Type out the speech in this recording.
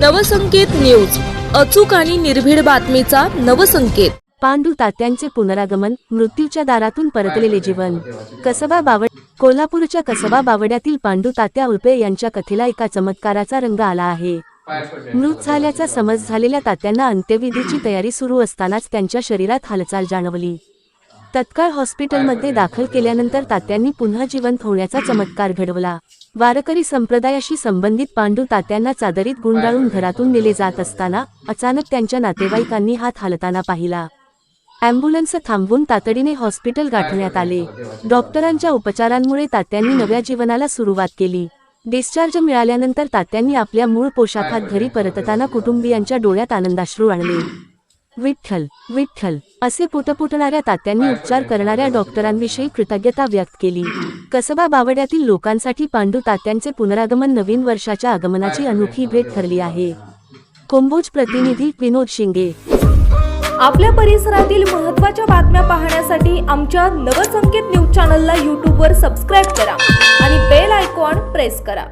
Navsanket news. अचूक आणि निर्भीड बातमीचा नवसंकेत. पांडू तात्यांचे पुनरागमन मृत्यूच्या दारातून परतलेले जीवन. कसबा बावड कोल्हापूरच्या कसबा बावड्यातील पांडू तात्या उल्पे यांच्या कथेला एका चमत्काराचा रंग आला आहे. मृत झाल्याचा समज झालेल्या तात्यांना अंत्यविधीची तयारी सुरू असतानाच त्यांच्या शरीरात हालचाल जाणवली. तत्काळ हॉस्पिटलमध्ये दाखल केल्यानंतर तात्यांनी पुन्हा जिवंत होण्याचा चमत्कार घडवला. वारकरी संप्रदायाशी संबंधित पांडू तात्यांना चादरीत गुंडाळून घरातून नेले जात असताना अचानक त्यांच्या नातेवाईकांनी हात हालताना पाहिला. अँब्युलन्स थांबवून तातडीने हॉस्पिटल गाठण्यात आले. डॉक्टरांच्या उपचारांमुळे तात्यांनी नव्या जीवनाला सुरुवात केली. डिस्चार्ज मिळाल्यानंतर तात्यांनी आपल्या मूळ पोशाखात घरी परतताना कुटुंबियांच्या डोळ्यात आनंदाश्रू आणले. विठ्ठल विठ्ठल असे पुटपुटणाऱ्या तात्यांनी उपचार करणाऱ्या डॉक्टरांविषयी कृतज्ञता व्यक्त केली. कसबा बावड्यातील लोकांसाठी पांडू तात्यांचे पुनरागमन नवीन वर्षाच्या आगमनाची अनोखी भेट ठरली आहे. कोंबोज प्रतिनिधी विनोद शिंगे. आपल्या परिसरातील महत्त्वाच्या बातम्या पाहण्यासाठी आमच्या नवसंकेत न्यूज चॅनलला यूट्यूबवर सबस्क्राईब करा आणि बेल आयकॉन प्रेस करा.